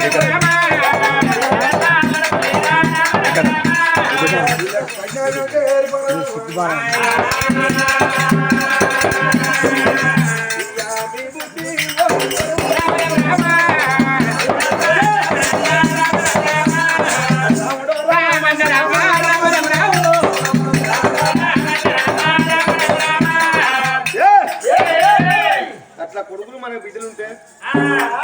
అట్లా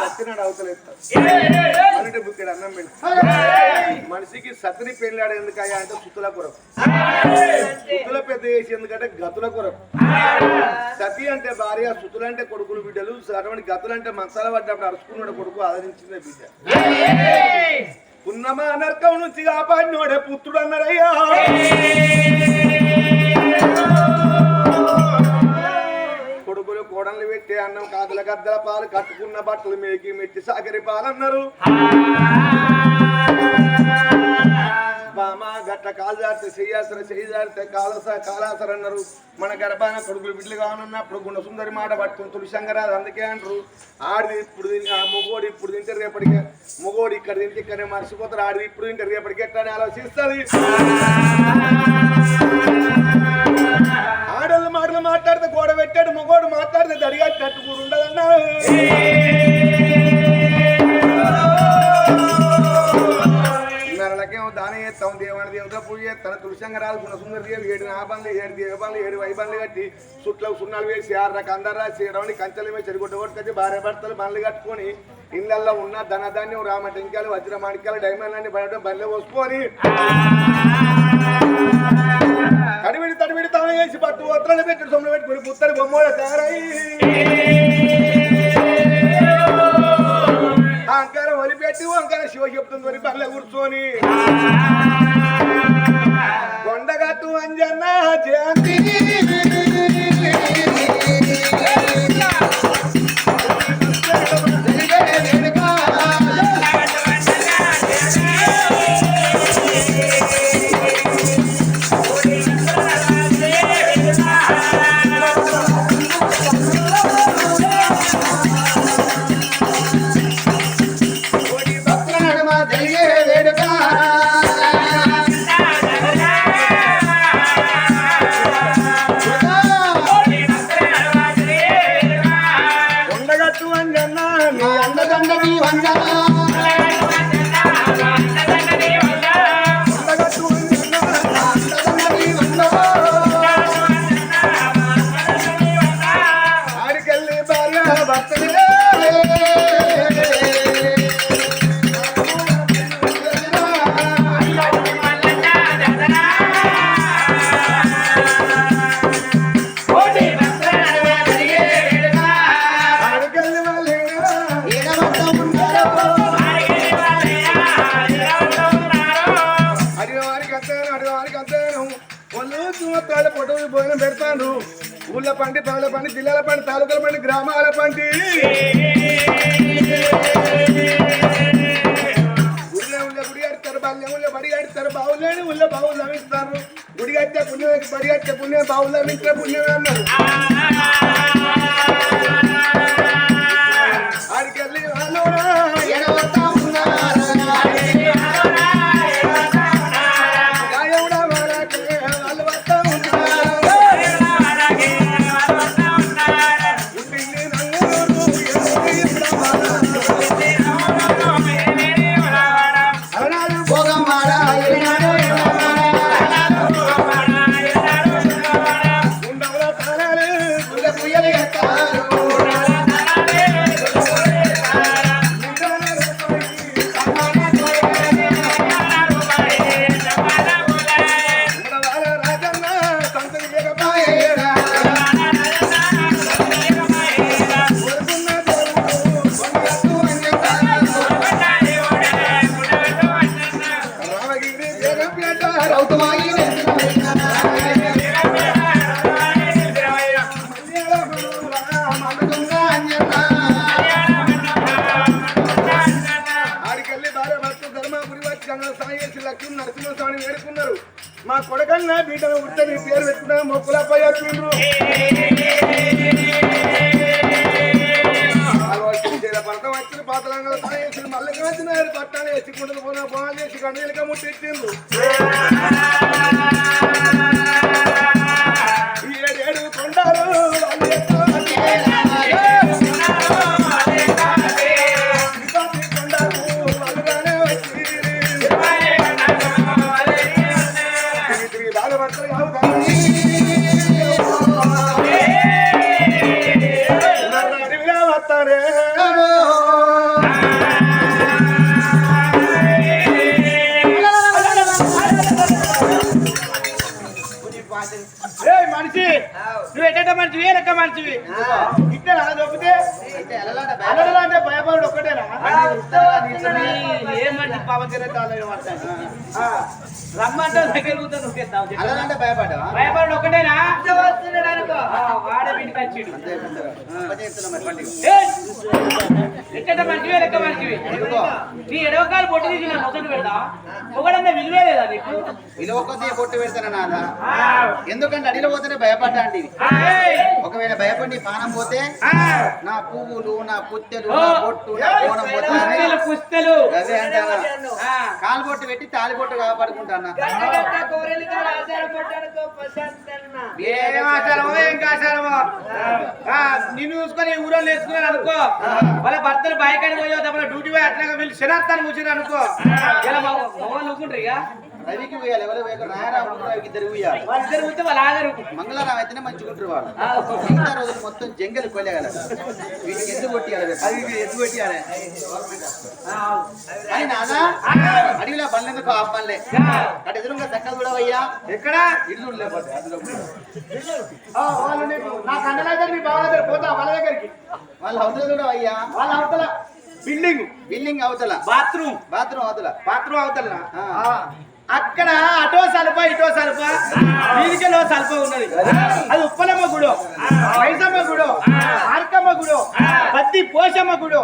సత్యనాడు అవతలేస్తాడు అంటే బుక్కడు అన్నం పెట్టి మనిషికి సతిని పెళ్ళాడు ఎందుకయ్యా అంటే సుత్తుల కొరకు. సుత్తుల పెద్ద చేసి ఎందుకంటే గతుల కొరకు. సతి అంటే భార్య సుతులు అంటే కొడుకులు బిడ్డలు అటువంటి గతులు అంటే మసాలా పడ్డప్పుడు అరుచుకున్నాడు కొడుకు ఆదరించిందే బిడ్డ. పున్నమ అనర్కం నుంచి కాపాడినోడే పుత్రుడు అన్నారయ్యా. కోడలు పెట్టే పెట్టి అన్నం కాదుల గద్దల పాలు కట్టుకున్న బట్టలు మేకి మెట్టి సాగరి పాలన్నారు బామ గట్ల కాలు జారితే చెయ్యాసర చెయ్యి జారితే కాలస కాలాసర అన్నారు. మన గర్భాన కొడుకులు బిడ్డలు కానున్నప్పుడు గుండె సుందరి మాట పట్టుకుని తులసంగరాదు అందుకే అంటారు ఆడిది ఇప్పుడు తిని ఆ మొగోడు ఇప్పుడు తింటే రేపటికి. మొగోడు ఇక్కడ తింటే ఇక్కడనే మర్చిపోతారు. ఆడిది ఇప్పుడు తింటే రేపటికి ఎట్లా అని ఆలోచిస్తుంది? మాట్లాడితే గోడ పెట్టాడు మగోడు మాట్లాడితే దడిగట్టినట్టు కూడా ఉండదన్నా. నరలకేమో దానం చేస్తాం దేవత పూజ చేస్తాను తులసంగరాలు గుణసుందర దేవి ఏడు నాబండ్లు ఏడు దేవబండ్లు ఏడు వైబండ్లు కట్టి చుట్లకు సున్నాలు వేసి ఆరు రక అందరు రాసి రవణి కంచెల మీద చెరుగొట్ట కొట్టుకొచ్చి భార్య భర్తలు బండ్లు కట్టుకొని ఇళ్ళల్లో ఉన్న ధనధాన్యం రామ టెంకాయలు వజ్ర మాణిక్యాలు డైమండ్ అన్ని పడటం బండ్లు పోసుకొని తడివిడి తడివిడి తాను వేసి పట్టు ఒత్రలు పెట్టి సొమ్ములు పెట్టుకుని పుత్తడి బొమ్మల తయారై అహంకారం వలిపెట్టి వంకర శివ చెప్తుంది వరి బల్ల కూర్చొని. కొండగట్టు అంజన్న జయంతి Bangalore. చూస్తాడు పొట్టలు భోజనం పెడతాను. ఊళ్ళ పండి పనుల పండి జిల్లాల పండి తాలూకాల పండి గ్రామాల పండి. ఊళ్ళో ఊళ్ళో గుడి కడతారు బాల్యం ఊళ్ళో బడి కడతారు బావులేని ఊళ్ళో బావులు నవ్విస్తారు గుడి కట్టే పుణ్యం బడి కట్టే పుణ్యం బావులు నవ్వించే పుణ్యం అన్నారు. ఆడికెళ్ళి వాళ్ళు మా కొడకన్నా బీటను ఉత్తని పేరు పెట్టుకున్నా మొక్కులపై వచ్చిండ్రు వాళ్ళు భర్త వచ్చిన పాతలంగా తాగేసి మళ్ళీ వచ్చినారు పట్టాలు వేసుకుంటూ పోనా బాగా చేసి కన్నీళ్ళగా ముట్టించిండ్రు ఇట్లా అల్లడలా అంటే భయపడు ఒక్కటేనా? ఏమంటే పవన్ రమ్మంటే దగ్గర. అలాంటే భయపడు ఒకటేనా ఆ, వాడే వచ్చిండు! ఎక్కడ మంచివే లెక్క మంచివి. నీ ఎడవకాలు పొట్టి తీసి నా మొదలు పెడతా ఒకడన్నా విలువే లేదా నీకు? విలువ కొద్ది పొట్టు పెడతాను నాదా ఎందుకంటే అడిలో పోతేనే భయపడ్డా అండి ఆ, ఏయ్! ఒకవేళ భయపడి పానం పోతే నా పువ్వులు నా పుత్తెలు! నా కోణం పుస్తలు. అదే ఆ, కాలు బొట్టు పెట్టి తాలి బొట్టు కాపాడుకుంటాను? ఏం ఆచారమో ఏం నిన్ను చూసుకొని ఊరో వేసుకున్నాను అనుకో. వాళ్ళ భర్తలు బయకాడికి పోయో డ్యూటీ పోయి అట్లా వీళ్ళు శనార్థాన్ని కూర్చుని అనుకో. ఇలా మగవాళ్ళు ఊరుకుంటారు ఇక. రవికి పోయాలి ఎవరు పోయాలి రాయరాము రవికి ఇద్దరు పోయాలి వాళ్ళిద్దరు కూర్చొని వాళ్ళు ఆగరు. మంగళవారం అయితేనే మంచిగుంటారు వాళ్ళు. ఆ, మిగతా రోజులు మొత్తం జంగలు కొలేగల వీటికి ఎందుకు కొట్టియాలి? అది ఎందుకు కొట్టియాలి? ఆ, అని నానా అడవిలో బండ్లెందుకు ఆ బండ్లే? అటు ఎదురుగా చక్కగా కూడా అయ్యా ఎక్కడ? ఇల్లు లేకపోతే అందులో వాళ్ళు నా కన్నడ దగ్గర నీ బావ దగ్గర పోతా వాళ్ళ దగ్గరికి. వాళ్ళ అవతల కూడా అయ్యా వాళ్ళ అవతల బిల్డింగ్. బిల్డింగ్ అవతల. బాత్రూమ్. బాత్రూమ్ అవతల. బాత్రూమ్ అవతల. అక్కడ అటో సల్ప ఇటో సల్ప. వీధికలో సల్ప ఉన్నది. అది ఉప్పలమ్మ గుడు వైసమ్మ గుడు ఆర్కమ్మ గుడు పత్తి పోషమ్మ గుడు.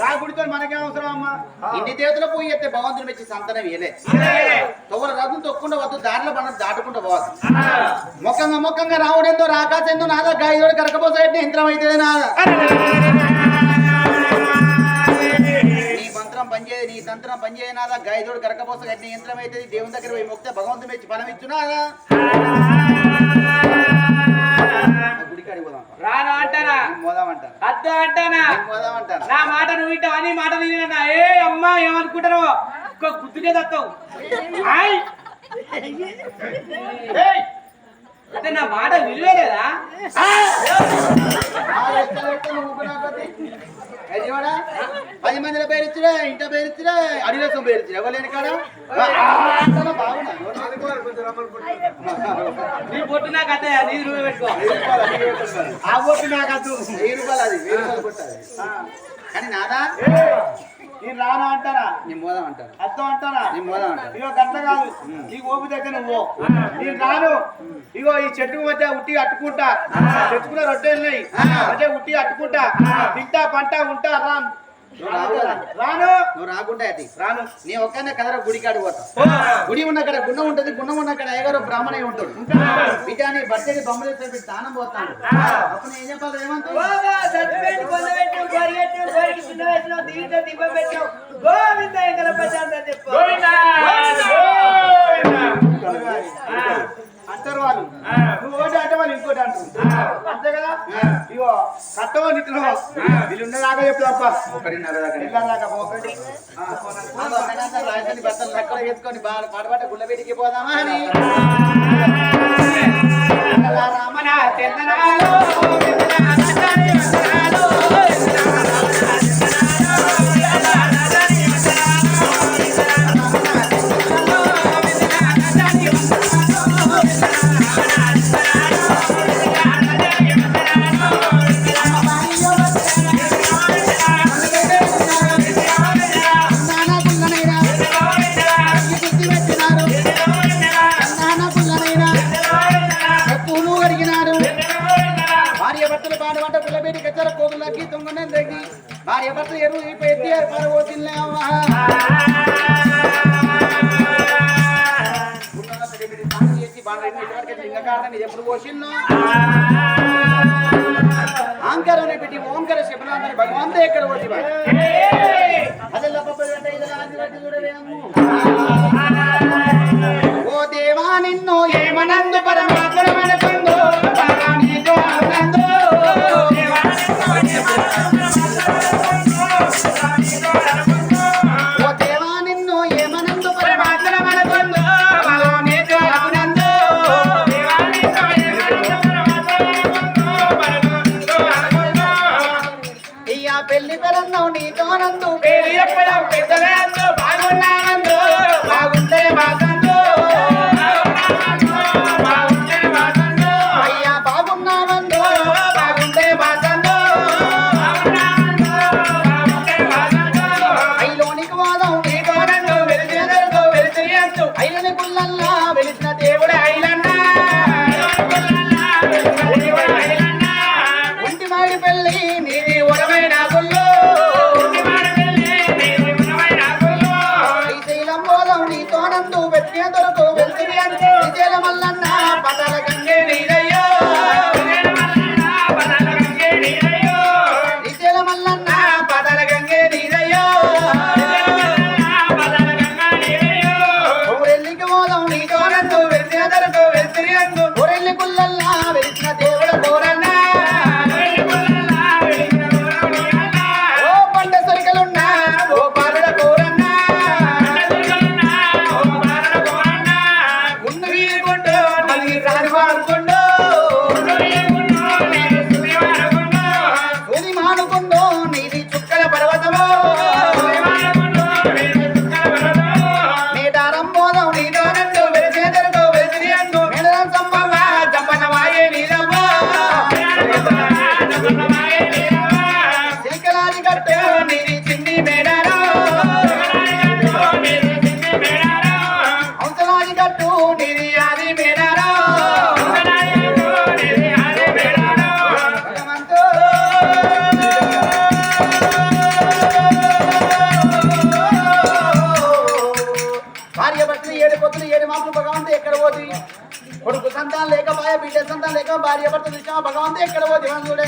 ఆ. గుడితో మనకేం అవసరం అమ్మా? ఇన్ని దేవతల పోయి అయితే భగవంతుని మెచ్చి సంతానం వేయలే తొవ్వల రథం తొక్కుండా వద్దు దారిలో మనం దాటుకుంటూ పోవాలి. ముఖంగా ముఖంగా రావుడెందో రాకాసేందో నాదా? గాయదోడు కరకపోతే యంత్రం అయితే నాదా? పనిచేయ నీ తంత్రం పనిచేయ నాదా గాయదోడు కరకపోస గట్టి యంత్రం అయితే దేవుని దగ్గర పోయి మొక్తే భగవంతుని మెచ్చి ఫలం ఇచ్చునాదా గుడికాడికి పోదాం రాను అంటారా పోదామంటారు అద్దు అంటానా? పోదామంటారు నా మాట నువ్వు ఇట్ట అని మాట నేను ఏ అమ్మా ఏమనుకుంటారో? ఒక్క గుద్దుకే తత్తావు! అంటే నా మాట విలువే లేదా పది మందిల పేరు ఇచ్చిరా ఇంట పేరు ఇచ్చిరా అడివేసం పేరు ఇచ్చిరా ఎవరు కాడ? నీ పొట్టు నాకు అదే నీ నువ్వే పెట్టుకో. ఆ ఓటు నాకు అద్దు. వెయ్యి రూపాయలు అది వెయ్యి రూపాయలు కొట్టాలి. కానీ నాదా? నేను రానా అంటారా? నేను మోదాం అంటారు. అర్థం అంటారా? నేను మోదాం అంటారు. ఇగో గంట కాదు. నీకు ఓపిక అయితే నువ్వు నేను రాను. ఇగో ఈ చెట్టు మధ్య ఉట్టి అట్టుకుంటా. చెట్టుకున్న రొట్టెలున్నాయి మధ్య ఉట్టి అట్టుకుంటా. తింటా పంట ఉంటా కదా. రాను. నువ్వు రాకుండా అది. రాను. నీ ఒక్కనే కదరా గుడి కాడి పోతా గుడి ఉన్న కాడ గుండం ఉంటది గుండం ఉన్న కాడ అయ్యగారు బ్రాహ్మణయ్య ఉంటాడు. బిడ్డ నీ భర్తకి బొమ్మలు పెట్టి పోతాను అప్పుడు నేను ఏం చెప్పాలి ఏమంతా అంటారు వాళ్ళు. ఒకటి అంటే వాళ్ళు ఇంకోటి అంటారు అంతే కదా? ఇగో కట్టవో నిట్టులో వీళ్ళు ఉన్నదాకా చెప్పు తప్ప పోకండి రాజధాని బట్టలు లెక్కలు వేసుకొని పాడబట్ట గుళ్ళబెట్టికి పోదామా అని. రామన తెందనాలో ಗುಲಬೇರಿ ಕಚ್ಚರ ಕೋಗುಲಾಗಿ ತುಂಗನಂದಾಗಿ ಭಾರ್ಯ ಭರ್ತ ಎರು ಈ ಪೈತಿ ಪರವೋತಿಲ್ಲ ಅವ ఎప్పుడు పోసిన్నో ఆంకర్ పెట్టి ఓంకర శివనాథని భగవంతే ఎక్కడ పోసి ఓ దేవా నిన్ను ఏమనందు పరమాత్మ లేక భార్య బిడ్డ సంతానం లేక భార్య భర్త విషయం భగవంతుడు ఎక్కడ పోతే చూడే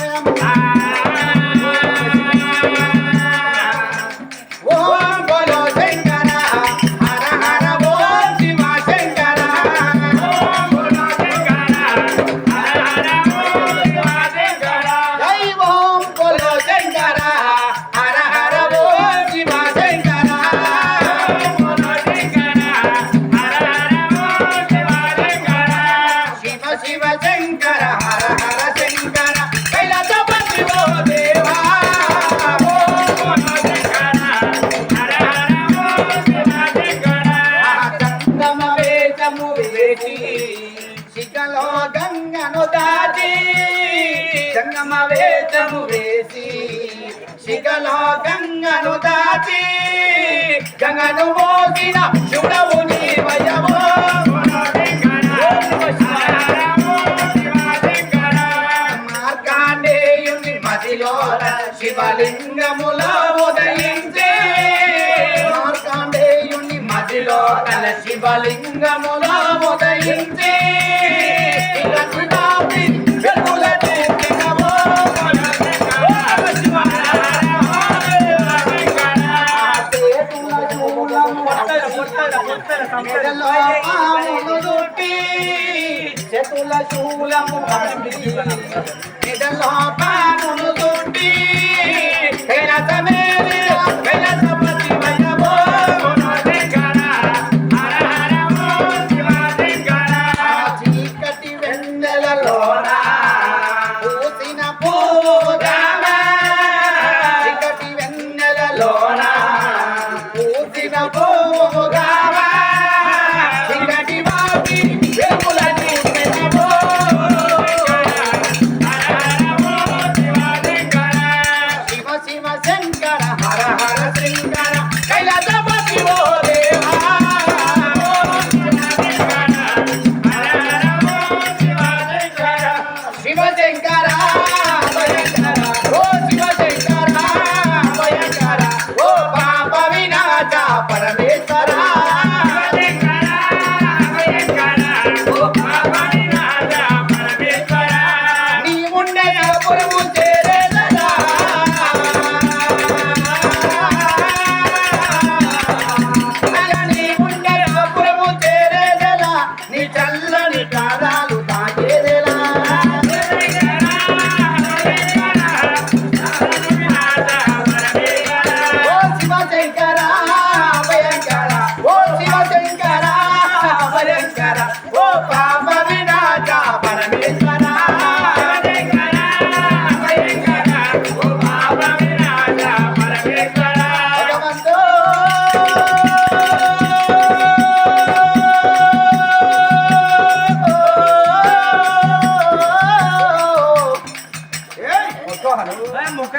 పద్మ వేసి శిఖలో గంగను దాచి గంగను మోసిన శివుడవు నీ ఉదయించే. మార్కాండేయుని మదిలో కల శివలింగములో ఉదయించే. కథలో మామూలు దుట్టి చతుల శూలము నిడలో పాములు దుట్టి తెరసమేరి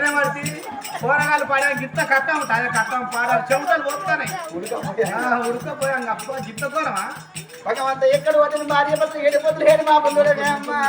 పక్కనే పడితే కూరగాయలు పడే గిత్త కట్టాము ఉంటుంది. కట్టాము పాడాలి చెమటలు పోతున్నాయి ఉడకపోయాం. అప్ప గిత్త కూరమా భగవంత ఎక్కడ పట్టిన భార్య పట్ల ఏడిపోతులు ఏడు మా బంధువులే అమ్మా.